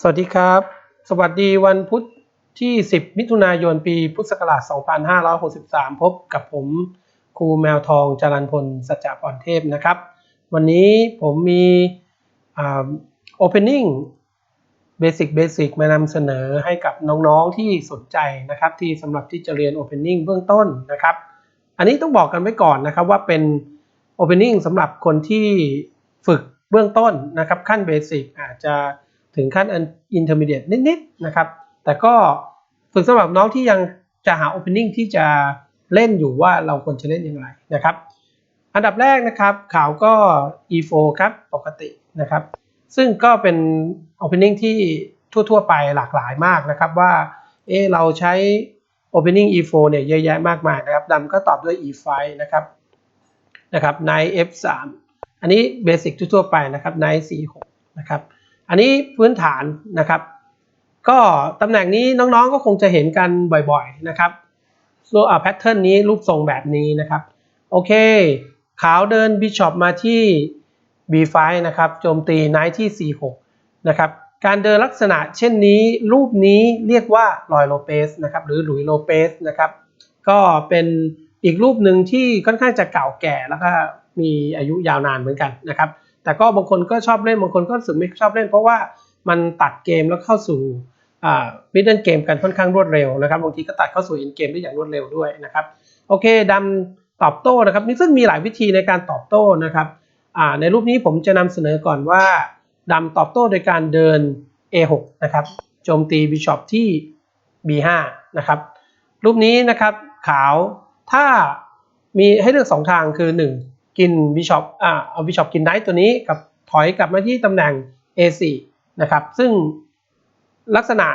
สวัสดีครับ สวัสดีวันพุธที่ 10 มิถุนายนปีพุทธศักราช 2563 พบกับผมครูแมวทองจรันพลสัจจะพรเทพนะครับ วันนี้ผมมีอ่า opening basic basic มานำเสนอให้กับน้องๆที่สนใจนะครับ ที่สำหรับที่จะเรียน opening เบื้องต้นนะครับ อันนี้ต้องบอกกันไว้ก่อนนะครับว่าเป็น opening สำหรับคนที่ฝึกเบื้องต้นนะครับขั้นเบสิกอาจจะ ถึงขั้นอัน intermediate นิดๆนะครับ แต่ก็ฝึกสำหรับน้องที่ยังจะหา opening ที่จะเล่นอยู่ว่าเราควรจะเล่นอย่างไรนะครับ อันดับแรกนะครับข่าวก็ e4 ครับปกตินะครับ ซึ่งก็เป็น opening ที่ทั่วๆไปหลากหลายมากนะครับว่าเออเราใช้ opening e4 เนี่ยเยอะแยะมากมายนะครับดำก็ตอบด้วย e5 นะครับนะครับใน f3 อันนี้เบสิกทั่วๆไปนะครับใน c6 นะครับ อันนี้พื้นฐานนะครับ ก็ตำแหน่งนี้น้องๆก็คงจะเห็นกันบ่อยๆนะครับส่วแพทเทิร์นนี้รูปทรงแบบนี้นะครับ โอเค ขาวเดินบิชอปมาที่ b5 นะครับโจมตีไนท์ที่ c6 นะครับการเดินลักษณะเช่นนี้รูปนี้เรียกว่าลอยโลเปสนะครับหรือหลุยโลเปสนะครับก็เป็นอีกรูปหนึ่งที่ค่อนข้างจะเก่าแก่แล้วก็มีอายุยาวนานเหมือนกันนะครับ แต่ก็บางคนก็ชอบเล่นบางคนก็รู้สึกไม่ชอบเล่น เพราะว่ามันตัดเกมแล้วเข้าสู่มิดเดิลเกมกันค่อนข้างรวดเร็วนะครับบางทีก็ตัดเข้าสู่อินเกมได้อย่างรวดเร็วด้วยนะครับโอเคดำตอบโต้นะครับนี่ซึ่งมีหลายวิธีในการตอบโต้นะครับในรูปนี้ผมจะนำเสนอก่อนว่าดำตอบโต้โดยการเดิน A6 นะครับโจมตีบิชอปที่ B5 นะครับรูปนี้นะครับขาวถ้ามีให้เลือก 2 ทางคือ 1 กินบิชอปอ่าเอาบิชอปกินไนท์ตัวนี้กับถอยกลับมาที่ตำแหน่ง A4 นะครับ ซึ่งลักษณะ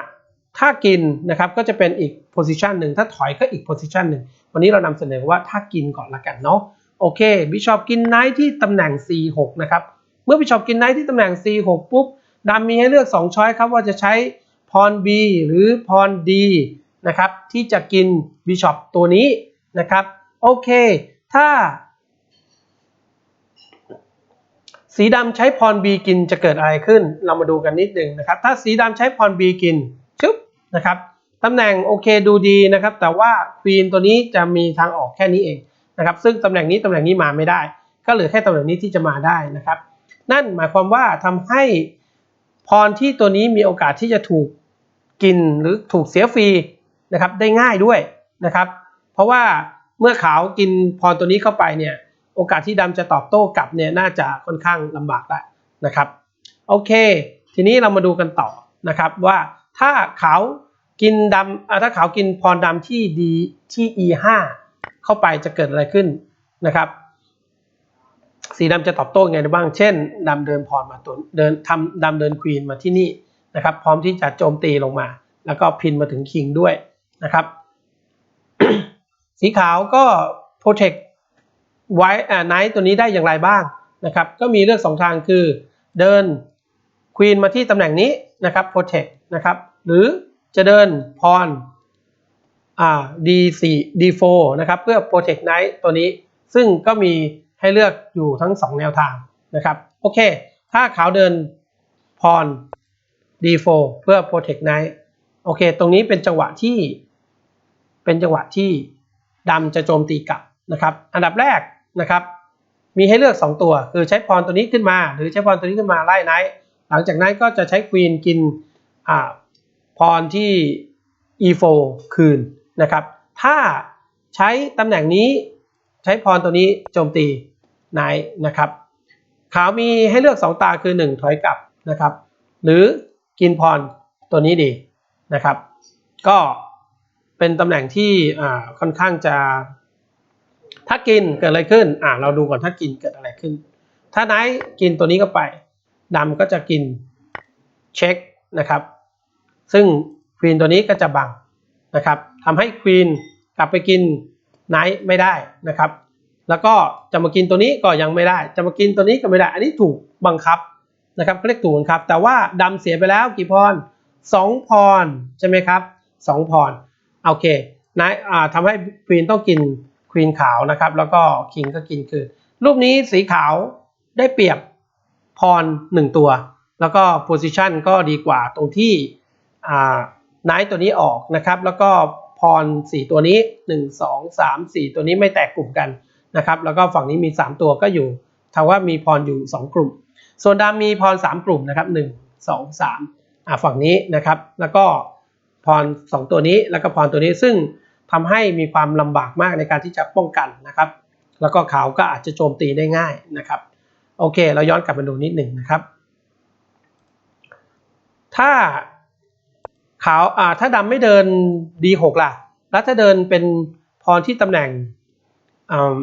ถ้ากินนะครับก็จะเป็นอีกโพซิชันหนึ่งถ้าถอยก็อีกโพซิชันหนึ่งวันนี้เรานำเสนอว่าถ้ากินก่อนละกันเนาะโอเคบิชอปกินไนท์ที่ตำแหน่ง C6 นะครับเมื่อบิชอปกินไนท์ที่ตำแหน่ง C6 ปุ๊บดำมีให้เลือก 2 ช้อยครับว่าจะใช้พร B หรือพร D นะครับที่จะกินบิชอปตัวนี้นะครับโอเค ถ้า สีดำใช้พร B กินจะเกิดอะไรขึ้น เรามาดูกันนิดหนึ่งนะครับ ถ้าสีดำใช้พร B กินชึบนะครับตำแหน่งโอเคดูดีนะครับ แต่ว่าควีนตัวนี้จะมีทางออกแค่นี้เองนะครับ ซึ่งตำแหน่งนี้ตำแหน่งนี้มาไม่ได้ ก็เหลือแค่ตำแหน่งนี้ที่จะมาได้นะครับ นั่นหมายความว่าทำให้พรที่ตัวนี้มีโอกาสที่จะถูกกินหรือถูกเสียฟรีนะครับได้ง่ายด้วยนะครับ เพราะว่าเมื่อขาวกินพรตัวนี้เข้าไปเนี่ย โอกาสที่ดำจะตอบโต้กลับเนี่ยน่าจะค่อนข้างลำบากแล้วนะครับโอเค ทีนี้เรามาดูกันต่อนะครับว่าถ้าขาวกินดำถ้าขาวกินพรดำที่ดีที่ e5 เข้าไปจะเกิดอะไรขึ้นนะครับ สีดำจะตอบโต้ไงได้บ้าง เช่นดำเดินพรมาตัวเดินทำดำเดินควีนมาที่นี่นะครับ พร้อมที่จะโจมตีลงมา แล้วก็พินมาถึงคิงด้วยนะครับ สีขาวก็ protect ไว้อ่า ไว้ไนท์ตัวนี้ได้อย่างไรบ้างนะครับ ก็มีเลือก 2 ทางคือเดินควีนมาที่ตำแหน่งนี้นะครับ protect นะครับ หรือจะเดินพรอ่า d4 d4 นะครับเพื่อ protect knight ตัวนี้ ซึ่งก็มีให้เลือกอยู่ทั้ง 2 แนวทางนะครับ โอเค ถ้าขาวเดินพร d4 เพื่อ protect knight โอเค ตรงนี้เป็นจังหวะที่เป็นจังหวะที่ดำจะโจมตีกลับนะครับ อันดับแรก นะครับ มีให้เลือก 2 ตัว คือใช้พรตัวนี้ขึ้นมา หรือใช้พรตัวนี้ขึ้นมาไล่ไนท์หลังจากนั้นก็จะใช้ควีนกินพรที่ e4 คืนนะครับ ถ้าใช้ตำแหน่งนี้ใช้พรตัวนี้โจมตีไนท์นะครับขาวมีให้เลือก 2 ตาคือ 1 ถอยกลับนะครับ หรือกินพรตัวนี้ดีนะครับ ก็เป็นตำแหน่งที่ค่อนข้างจะ ถ้ากินเกิดอะไรขึ้น อ่าเราดูก่อนถ้ากินเกิดอะไรขึ้น ถ้าไนท์กินตัวนี้เข้าไปดำก็จะกินเช็คนะครับ ซึ่งควีนตัวนี้ก็จะบังนะครับทำให้ควีนกลับไปกินไนท์ไม่ได้นะครับ แล้วก็จะมากินตัวนี้ก็ยังไม่ได้ จะมากินตัวนี้ก็ไม่ได้ อันนี้ถูกบังคับนะครับเรียกถูกบังคับ แต่ว่าดำเสียไปแล้วกี่พรสองพรใช่ไหมครับสองพรโอเคนท์อ่าทำให้ควีนต้องกิน ควีนขาวนะครับ แล้วก็คิงก็กินคืนรูปนี้สีขาวได้เปรียบพรหนึ่งตัว แล้วก็ position ก็ดีกว่าตรงที่อ่าไนท์ตัวนี้ออกนะครับ แล้วก็พรสี่ตัวนี้1 2 3 4ตัวนี้ไม่แตกกลุ่มกันนะครับ แล้วก็ฝั่งนี้มี3ตัวก็อยู่ถาว่ามีพรอยู่2กลุ่ม ส่วนดำมีพร3กลุ่มนะครับ1 2 3อ่าฝั่งนี้นะครับ แล้วก็พร2ตัวนี้แล้วก็พรตัวนี้ซึ่ง ทำให้มีความลำบากมากในการที่จะป้องกันนะครับ แล้วก็ขาวก็อาจจะโจมตีได้ง่ายนะครับ โอเค เราย้อนกลับมาดูนิดหนึ่งนะครับ ถ้าขาวอ่าถ้าดำไม่เดิน D6 ล่ะ แล้วถ้าเดินเป็นพรที่ตำแหน่งอ่า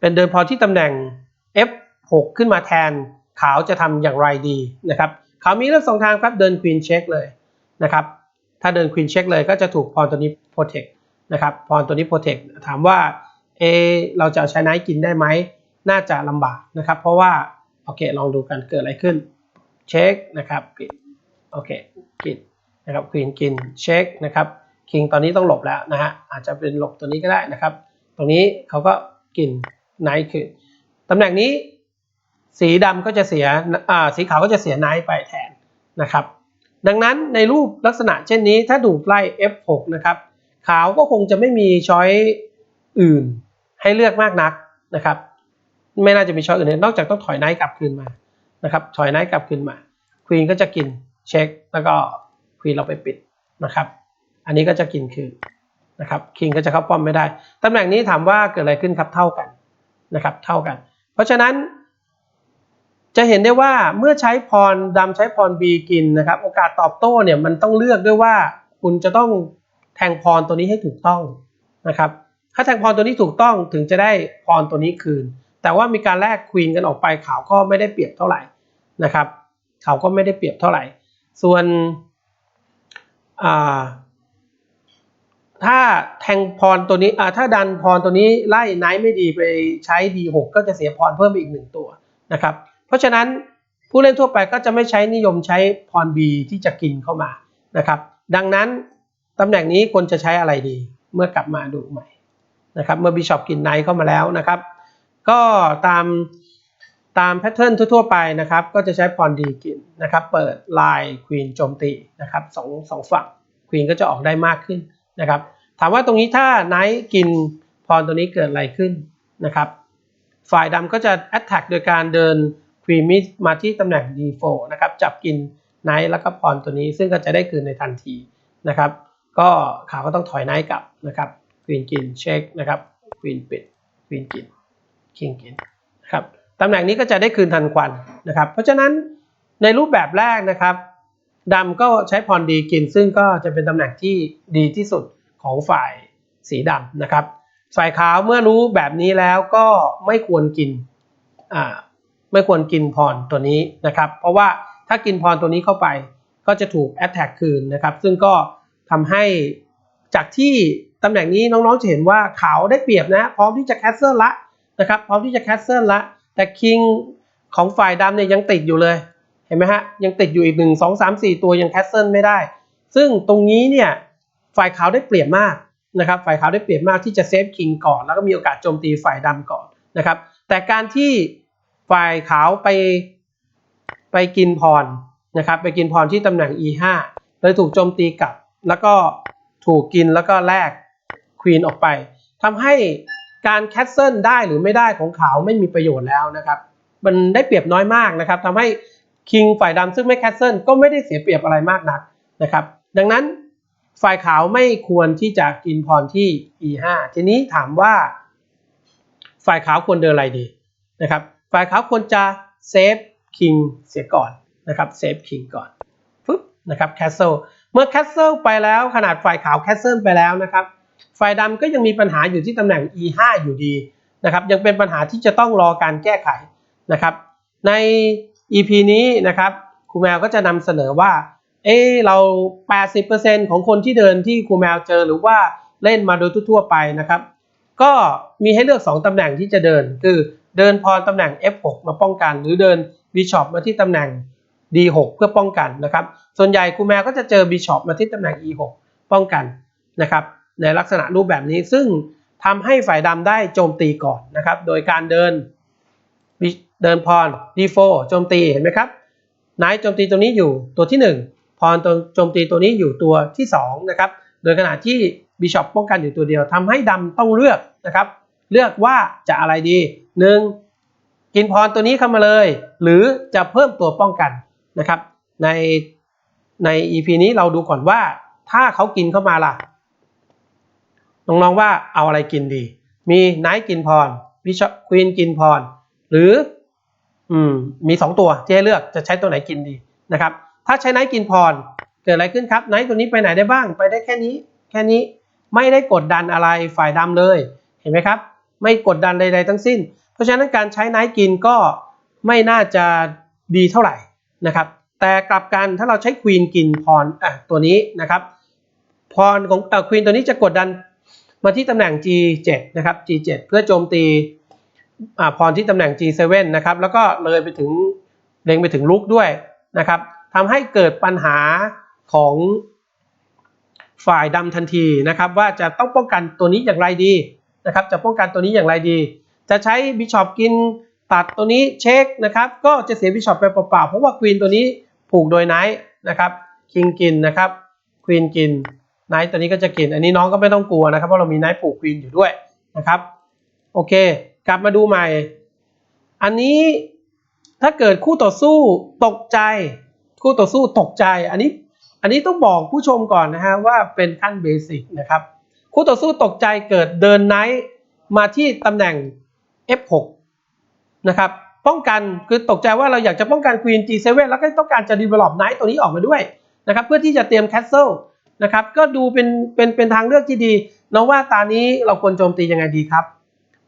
เป็นเดินพรที่ตำแหน่ง F6 ขึ้นมาแทนขาวจะทำอย่างไรดีนะครับขาวมีเลือกสองทางครับเดิน Queen Check เลยนะครับ ถ้าเดิน Queen Check เลยก็จะถูกพรตัวนี้ Protect นะครับพรตัวนี้ Protect ถามว่าเอเราจะเอาใช้ไนท์กินได้ไหมน่าจะลำบากนะครับ เพราะว่าโอเคลองดูกันเกิดอะไรขึ้นเช็คนะครับกินโอเคกินนะครับควีนกินเช็คนะครับคิงตอนนี้ต้องหลบแล้วนะฮะอาจจะเป็นหลบตัวนี้ก็ได้นะครับ ตรงนี้เขาก็กินไนท์คือตำแหน่งนี้สีดำก็จะเสียอ่าสีขาวก็จะเสียไนท์ไปแทนนะครับ ดังนั้นในรูปลักษณะเช่นนี้ถ้าดูไล่ F6 นะครับ ขาวก็คงจะไม่มีช้อยอื่นให้เลือกมากนักนะครับ ไม่น่าจะมีช้อยอื่นนอกจากต้องถอยไนท์กลับคืนมานะครับ ถอยไนท์กลับคืนมาควีนก็จะกินเช็ค แล้วก็ควีนเราไปปิดนะครับ อันนี้ก็จะกินคืนนะครับคิงก็จะเข้าป้อมไม่ได้ตำแหน่งนี้ถามว่าเกิดอะไรขึ้นครับเท่ากันนะครับ เท่ากัน เพราะฉะนั้น จะเห็นได้ว่าเมื่อใช้พรดำใช้พรบีกินนะครับ โอกาสตอบโต้เนี่ยมันต้องเลือกด้วยว่าคุณจะต้องแทงพรตัวนี้ให้ถูกต้องนะครับ ถ้าแทงพรตัวนี้ถูกต้องถึงจะได้พรตัวนี้คืน แต่ว่ามีการแลกควีนกันออกไปขาวก็ไม่ได้เปรียบเท่าไหร่นะครับขาวก็ไม่ได้เปรียบเท่าไหร่ ส่วนถ้าแทงพรตัวนี้ถ้าดันพรตัวนี้ไล่ไนท์ไม่ดีไปใช้ D6 ก็จะเสียพรเพิ่มไปอีกหนึ่งตัวนะครับ เพราะฉะนั้นผู้เล่นทั่วไปก็จะไม่ใช้นิยมใช้พร B ที่จะกินเข้ามานะครับ ดังนั้นตำแหน่งนี้ควรจะใช้อะไรดี เมื่อกลับมาดูใหม่นะครับ เมื่อบิชอปกินไนท์เข้ามาแล้วนะครับ ก็ตามตามแพทเทิร์นทั่วๆไปนะครับ ก็จะใช้พรดีกินนะครับ เปิดลายควีนโจมตีนะครับสองสองฝั่งควีนก็จะออกได้มากขึ้นนะครับ ถามว่าตรงนี้ถ้าไนท์กินพรตัวนี้เกิดอะไรขึ้นนะครับ ฝ่ายดำก็จะ attack โดยการเดิน ควีนมิมาที่ตำแหน่ง D4 นะครับจับกินไนท์แล้วก็พรตัวนี้ซึ่งก็จะได้คืนในทันทีนะครับ ก็ขาวก็ต้องถอยไนท์กลับนะครับควีนกินเช็คนะครับควีนปิดควีนกินคิงกินนะครับตำแหน่งนี้ก็จะได้คืนทันควันนะครับ เพราะฉะนั้นในรูปแบบแรกนะครับดำก็ใช้พรดีกิน ซึ่งก็จะเป็นตำแหน่งที่ดีที่สุดของฝ่ายสีดำนะครับ ฝ่ายขาวเมื่อรู้แบบนี้แล้วก็ไม่ควรกินอ่า ไม่ควรกินพรตัวนี้นะครับ เพราะว่าถ้ากินพรตัวนี้เข้าไปก็จะถูกแอตแทกคืนนะครับ ซึ่งก็ทำให้จากที่ตำแหน่งนี้น้องๆจะเห็นว่าเขาได้เปรียบนะ พร้อมที่จะแคสเซิลละนะครับ พร้อมที่จะแคสเซิลละ แต่คิงของฝ่ายดำเนี่ยยังติดอยู่เลย เห็นไหมฮะ ยังติดอยู่อีกหนึ่งสองสามสี่ตัวยังแคสเซิลไม่ได้ ซึ่งตรงนี้เนี่ยฝ่ายขาวได้เปรียบมากนะครับ ฝ่ายขาวได้เปรียบมากที่จะเซฟคิงก่อน แล้วก็มีโอกาสโจมตีฝ่ายดำก่อนนะครับ แต่การที่ ฝ่ายขาวไปไปกินพรนะครับ ไปกินพรที่ตำแหน่ง e5 เลยถูกโจมตีกลับ แล้วก็ถูกกินแล้วก็แลกควีนออกไปทำให้การแคสเซิลได้หรือไม่ได้ของขาวไม่มีประโยชน์แล้วนะครับ มันได้เปรียบน้อยมากนะครับทำให้คิงฝ่ายดำซึ่งไม่แคสเซิลก็ไม่ได้เสียเปรียบอะไรมากนักนะครับ ดังนั้นฝ่ายขาวไม่ควรที่จะกินพรที่ e5 ทีนี้ถามว่า ฝ่ายขาวควรเดินอะไรดีนะครับ ฝ่ายขาวควรจะเซฟคิงเสียก่อนนะครับเซฟคิงก่อนปึ๊บนะครับแคสเซิลเมื่อแคสเซิลไปแล้วขนาดฝ่ายขาวแคสเซิลไปแล้วนะครับฝ่ายดำก็ยังมีปัญหาอยู่ที่ตำแหน่ง e5 อยู่ดีนะครับยังเป็นปัญหาที่จะต้องรอการแก้ไขนะครับใน EP นี้นะครับครูแมวก็จะนำเสนอว่าเออเรา 80%ของคนที่เดินที่ครูแมวเจอหรือว่าเล่นมาโดยทั่วไปนะครับ ก็มีให้เลือก 2ตำแหน่งที่จะเดินคือ เดินพรตำแหน่ง F6 มาป้องกัน หรือเดิน Bishop มาที่ตำแหน่ง D6 เพื่อป้องกันนะครับ ส่วนใหญ่ครูแมวก็จะเจอ Bishop มาที่ตำแหน่ง E6 ป้องกันนะครับ ในลักษณะรูปแบบนี้ซึ่งทำให้ฝ่ายดำได้โจมตีก่อนนะครับ โดยการเดินเดินพร d4 โจมตีเห็นไหมครับนท์โจมตีตัวนี้อยู่ตัวที่ 1 พรตัวโจมตีตัวนี้อยู่ตัวที่2นะครับ โดยขณะที่บิชอปป้องกันอยู่ตัวเดียวทำให้ดำต้องเลือกนะครับ เลือกว่าจะอะไรดี 1. กินพรตัวนี้เข้ามาเลย หรือจะเพิ่มตัวป้องกันนะครับ ในใน EP นี้เราดูก่อนว่า ถ้าเขากินเข้ามาล่ะ น้องๆว่าเอาอะไรกินดี มีไนท์กินพรบิชอปควีนกินพร หรืออืมมีสองตัวที่ให้เลือกจะใช้ตัวไหนกินดีนะครับ ถ้าใช้ไนท์กินพรเกิดอะไรขึ้นครับไนท์ตัวนี้ไปไหนได้บ้าง ไปได้แค่นี้ แค่นี้ไม่ได้กดดันอะไรฝ่ายดำเลย เห็นไหมครับ ไม่กดดันใด ๆ ทั้งสิ้น เพราะฉะนั้นการใช้ไนท์กินก็ไม่น่าจะดีเท่าไหร่นะครับ แต่กลับกันถ้าเราใช้ควีนกินพรอะตัวนี้นะครับ พรของเอ่อควีนตัวนี้จะกดดันมาที่ตำแหน่ง G7 นะครับ G7 เพื่อโจมตีอ่าพรที่ตำแหน่ง G7 นะครับแล้วก็เลยไปถึงเล็งไปถึงลุกด้วยนะครับทำให้เกิดปัญหาของฝ่ายดำทันทีนะครับ ว่าจะต้องป้องกันตัวนี้อย่างไรดี นะครับจะป้องกันตัวนี้อย่างไรดี จะใช้บิชอปกินตัดตัวนี้เช็คนะครับก็จะเสียบิชอปไปเปล่าๆเพราะว่าควีนตัวนี้ผูกโดยไนท์นะครับคิงกินนะครับควีนกินไนท์ตัวนี้ก็จะกิน อันนี้น้องก็ไม่ต้องกลัวนะครับเพราะเรามีไนท์ผูกควีนอยู่ด้วยนะครับโอเค กลับมาดูใหม่ อันนี้ถ้าเกิดคู่ต่อสู้ตกใจ คู่ต่อสู้ตกใจอันนี้อันนี้ต้องบอกผู้ชมก่อนนะฮะว่าเป็นขั้นเบสิกนะครับ คู่ต่อสู้ตกใจเกิดเดินไนท์มาที่ตำแหน่ง F6 นะครับ ป้องกันคือตกใจว่าเราอยากจะป้องกัน Queen G7 แล้วก็ต้องการจะ develop Knight ตัวนี้ออกมาด้วยนะครับเพื่อที่จะเตรียม Castle นะครับก็ดูเป็นเป็นเป็นทางเลือกที่ดีน้องว่าตานี้เราควรโจมตียังไงดีครับ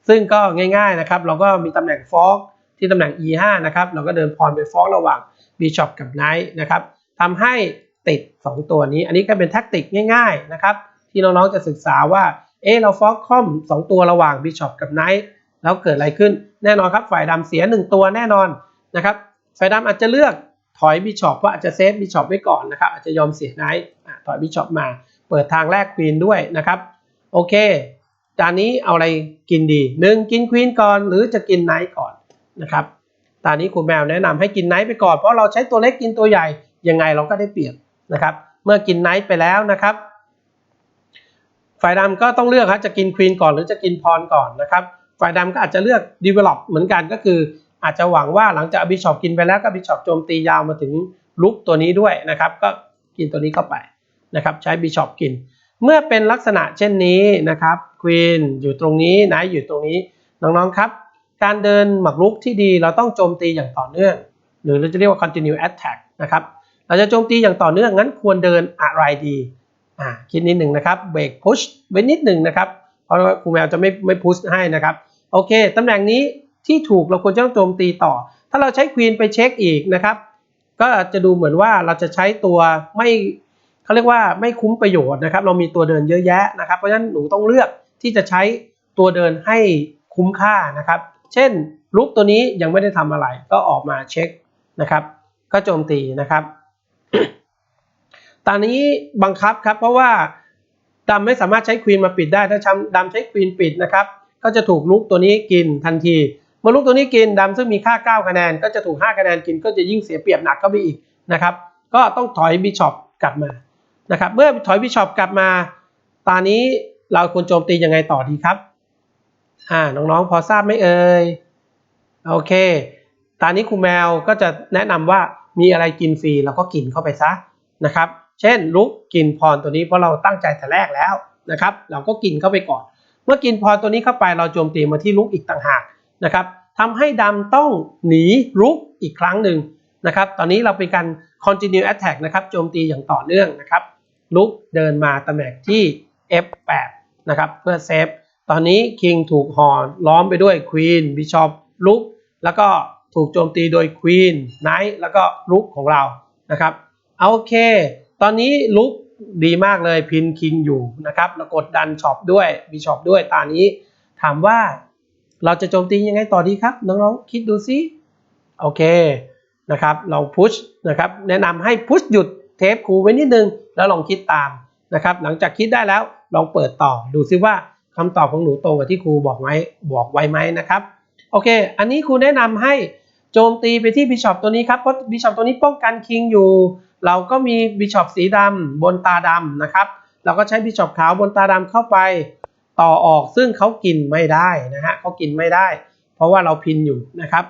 ซึ่งก็ง่ายๆนะครับ เราก็มีตำแหน่งฟอกที่ตำแหน่ง E5 นะครับ เราก็เดินพรไปฟอกระหว่าง Bishop กับ Knight นะครับทำให้ติด 2 ตัวนี้ อันนี้ก็เป็นแท็กติกง่าย ๆ นะครับ ที่น้องๆจะศึกษาว่า เออเราฟอกคอม2 ตัวระหว่าง Bishop กับ Knight แล้วเกิดอะไรขึ้นแน่นอนครับฝ่ายดำเสีย 1 ตัวแน่นอนนะครับฝ่ายดำอาจจะเลือกถอย Bishop ว่าอาจจะเซฟ Bishop ไว้ก่อนนะครับอาจจะยอมเสีย Knight อะถอย Bishop มา เปิดทางแรก Queen ด้วยนะครับโอเคจานนี้เอาอะไรกินดี 1 กิน Queen ก่อนหรือจะกิน Knight ก่อนนะครับตอนนี้ครูแมวแนะนำให้กินไนท์ไปก่อนเพราะเราใช้ตัวเล็กกินตัวใหญ่ยังไงเราก็ได้เปรียบนะครับ เมื่อกินไนท์ไปแล้วนะครับ ฝ่ายดำก็ต้องเลือกครับจะกินควีนก่อนหรือจะกินพรก่อนนะครับ ฝ่ายดำก็อาจจะเลือก develop เหมือนกันก็คือ อาจจะหวังว่าหลังจากบิชอปกินไปแล้วก็บิชอปโจมตียาวมาถึงลุกตัวนี้ด้วยนะครับ ก็กินตัวนี้เข้าไปนะครับ ใช้บิชอปกิน เมื่อเป็นลักษณะเช่นนี้นะครับควีนอยู่ตรงนี้ไนท์อยู่ตรงนี้น้องๆครับ การเดินหมากรุกที่ดีเราต้องโจมตีอย่างต่อเนื่อง หรือเราจะเรียกว่า continue attack นะครับเราจะโจมตีอย่างต่อเนื่องงั้นควรเดินอะไรดี อ่าคิดนิดหนึ่งนะครับเบรกพุชไว้นิดหนึ่งนะครับ เพราะว่าครูแมวจะไม่ไม่พุชให้นะครับ โอเค ตำแหน่งนี้ที่ถูกเราควรจะต้องโจมตีต่อ ถ้าเราใช้ควีนไปเช็คอีกนะครับ ก็จะดูเหมือนว่าเราจะใช้ตัวไม่เขาเรียกว่าไม่คุ้มประโยชน์นะครับ เรามีตัวเดินเยอะแยะนะครับ เพราะฉะนั้นหนูต้องเลือกที่จะใช้ตัวเดินให้คุ้มค่านะครับ เช่นลุกตัวนี้ยังไม่ได้ทำอะไรก็ออกมาเช็คนะครับ ก็โจมตีนะครับ ตอนนี้บังคับครับเพราะว่าดำไม่สามารถใช้ควีนมาปิดได้ ถ้าดำใช้ควีนปิดนะครับ ก็จะถูกลุกตัวนี้กินทันที เมื่อลุกตัวนี้กินดำซึ่งมีค่า 9 คะแนน ก็จะถูก 5 คะแนนกิน ก็จะยิ่งเสียเปรียบหนักเข้าไปอีกนะครับ ก็ต้องถอยบิชอปกลับมานะครับ เมื่อถอยบิชอปกลับมา ตอนนี้เราควรโจมตียังไงต่อดีครับ อ่า น้องๆ พอทราบไหมเอ่ย โอเค ตอนนี้ครูแมวก็จะแนะนำว่ามีอะไรกินฟรีเราก็กินเข้าไปซะนะครับ เช่นลุกกินพรตัวนี้เพราะเราตั้งใจแต่แรกแล้วนะครับ เราก็กินเข้าไปก่อน เมื่อกินพรตัวนี้เข้าไปเราโจมตีมาที่ลุกอีกต่างหากนะครับทำให้ดำต้องหนีลุกอีกครั้งหนึ่งนะครับ ตอนนี้เราเป็นการ continue attack นะครับโจมตีอย่างต่อเนื่องนะครับ ลุกเดินมาตำแหน่งที่ F8 นะครับเพื่อเซฟ ตอนนี้ King ถูกห่อล้อมไปด้วย Queen Bishop ลุกแล้วก็ถูกโจมตีโดย Queen Knight แล้วก็ลุกของเรานะครับเอาโอเค ตอนนี้ลุกดีมากเลยพินคิงอยู่นะครับแล้วกดดันช็อปด้วยบิชอปด้วยตานี้ ถามว่าเราจะโจมตียังไงต่อดีครับ น้องๆ คิดดูซิโอเคนะครับลองพุชนะครับแนะนำให้พุชหยุดเทปครูไว้นิดนึง แล้วลองคิดตามนะครับหลังจากคิดได้แล้วลองเปิดต่อดูซิว่าคำตอบของหนูตรงกับที่ครูบอกไว้บอกไว้ไหมนะครับโอโอเค อันนี้ครูแนะนำให้โจมตีไปที่บิชอปตัวนี้ครับเพราะบิชอปตัวนี้ป้องกันคิงอยู่เราก็มีบิชอปสีดำบนตาดำนะครับ เราก็ใช้บิชอปขาวบนตาดำเข้าไปต่อออกซึ่งเขากินไม่ได้นะฮะเขากินไม่ได้ เพราะว่าเราพินอยู่นะครับ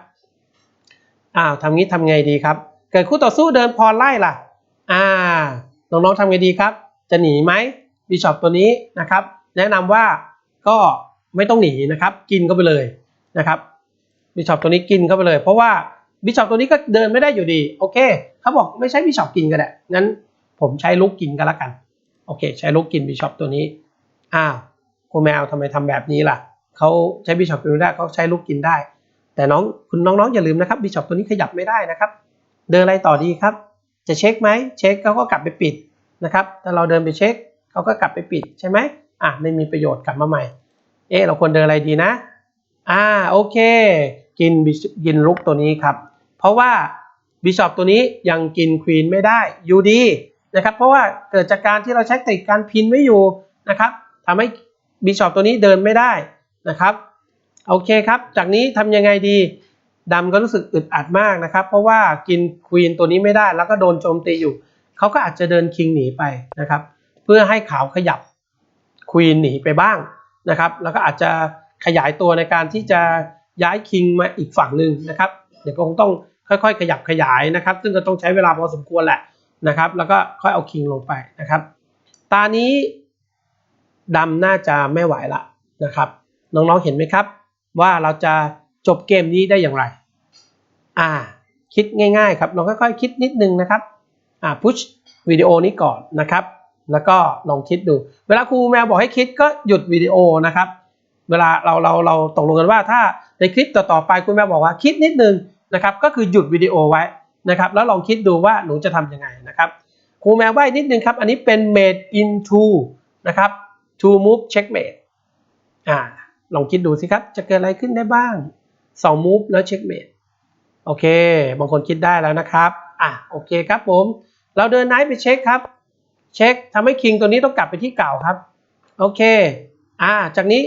อ้าวทำงี้ทำไงดีครับ เกิดคู่ต่อสู้เดินพรไล่ล่ะ อ่าน้องๆทำไงดีครับ จะหนีไหมบิชอปตัวนี้นะครับ แนะนำว่าก็ไม่ต้องหนีนะครับ กินเข้าไปเลยนะครับบิชอปตัวนี้กินเข้าไปเลย เพราะว่าบิชอปตัวนี้ก็เดินไม่ได้อยู่ดี โอเค เขาบอกไม่ใช่บิชอปกินก็ได้งั้นผมใช้ลูกกินก็แล้วกัน โอเค ใช้ลูกกินบิชอปตัวนี้ อ้าวครูแมวทำไมทำแบบนี้ล่ะเขาใช้บิชอปกินไม่ได้เขาใช้ลูกกินได้ แต่น้องคุณน้องๆอย่าลืมนะครับบิชอปตัวนี้ขยับไม่ได้นะครับ เดินอะไรต่อดีครับ จะเช็คไหมเช็คเขาก็กลับไปปิดนะครับถ้าเราเดินไปเช็คเขาก็กลับไปปิดใช่ไหมอะไม่มีประโยชน์กลับมาใหม่ เอ๊ะเราควรเดินอะไรดีนะ อ่าโอเค กินบิชกินลุกตัวนี้ครับ เพราะว่า บิชอปตัวนี้ยังกินควีนไม่ได้อยู่ดีนะครับเพราะว่าเกิดจากการที่เราใช้ติดการพินไว้อยู่นะครับทำให้บิชอปตัวนี้เดินไม่ได้นะครับโอเคครับ จากนี้ทำยังไงดีดำก็รู้สึกอึดอัดมากนะครับ เพราะว่ากินควีนตัวนี้ไม่ได้แล้วก็โดนโจมตีอยู่ เขาก็อาจจะเดินคิงหนีไปนะครับ เพื่อให้ขาวขยับควีนหนีไปบ้างนะครับ แล้วก็อาจจะขยายตัวในการที่จะย้ายคิงมาอีกฝั่งหนึ่งนะครับ เดี๋ยวก็คงต้อง ค่อยๆ ขยับขยายนะครับ ซึ่งก็ต้องใช้เวลาพอสมควรแหละนะครับ แล้วก็ค่อยเอาคิงลงไปนะครับ ตานี้ดำน่าจะไม่ไหวละนะครับน้องๆเห็นไหมครับ ว่าเราจะจบเกมนี้ได้อย่างไร อ่า คิดง่าย ๆ ครับลองค่อยๆ คิดนิดนึงนะครับ อ่าพุชวิดีโอนี้ก่อนนะครับ แล้วก็ลองคิดดู เวลาครูแมวบอกให้คิดก็หยุดวิดีโอนะครับ เวลาเราเราเราตกลงกันว่าถ้าในคลิปต่อๆไปคุณแม่บอกว่าคิดนิดนึง นะครับก็คือหยุดวิดีโอไว้นะครับแล้วลองคิดดูว่าหนูจะทำยังไงนะครับครูแมวใบ้นิดนึงครับ อันนี้เป็น made into นะครับ to move checkmate อ่าลองคิดดูสิครับ จะเกิดอะไรขึ้นได้บ้าง 2 move แล้ว checkmate โอเค บางคนคิดได้แล้วนะครับ อะโอเคครับผม เราเดินไนท์ไปเช็คครับ เช็คทำให้คิงตัวนี้ต้องกลับไปที่เก่าครับ โอเค อ่าจากนี้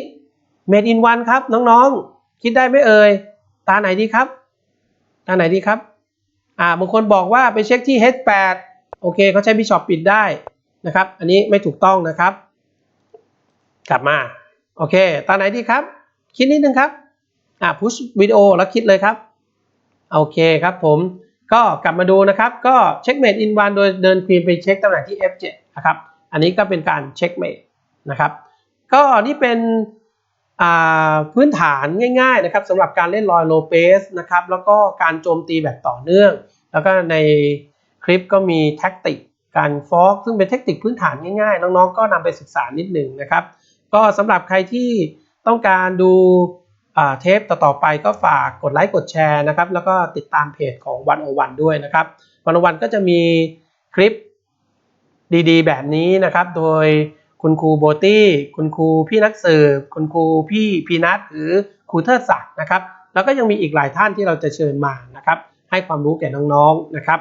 made in one ครับน้องๆ คิดได้ไหมเอ่ย ตาไหนดีครับ ตาไหนดีครับอ่าบางคนบอกว่าไปเช็คที่ h8 โอเคเขาใช้บิชอปปิดได้นะครับ อันนี้ไม่ถูกต้องนะครับ กลับมา โอเค ตาไหนดีครับ คิดนิดนึงครับอ่า push วิดีโอแล้วคิดเลยครับ โอเคครับผมก็กลับมาดูนะครับ ก็เช็คเมดอินวันโดยเดินควีนไปเช็คตำแหน่งที่ F7 นะครับ อันนี้ก็เป็นการเช็คเมดนะครับ ก็นี่เป็น พื้นฐานง่ายๆนะครับสำหรับการเล่นลอยโลเปสนะครับแล้วก็การโจมตีแบบต่อเนื่อง แล้วก็ในคลิปก็มีแท็กติกการฟอกซึ่งเป็นเทคนิคพื้นฐานง่ายๆ น้องๆ ก็นำไปศึกษานิดหนึ่งนะครับ ก็สำหรับใครที่ต้องการดูเทปต่อๆไปก็ฝากกดไลค์กดแชร์นะครับ แล้วก็ติดตามเพจของวันโอวันด้วยนะครับวันโอวันก็จะมีคลิปดีๆ แบบนี้นะครับ โดย คุณครูโบตี้ คุณครูพี่นักสืบ คุณครูพี่พีนัทหรือครูเทิดศักดิ์นะครับแล้วก็ยังมีอีกหลายท่านที่เราจะเชิญมานะครับ ให้ความรู้แก่น้องๆนะครับ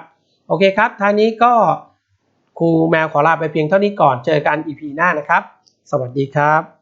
โอเคครับท่านี้ก็ครูแมวขอลาไปเพียงเท่านี้ก่อนเจอกันอีพีหน้านะครับ สวัสดีครับ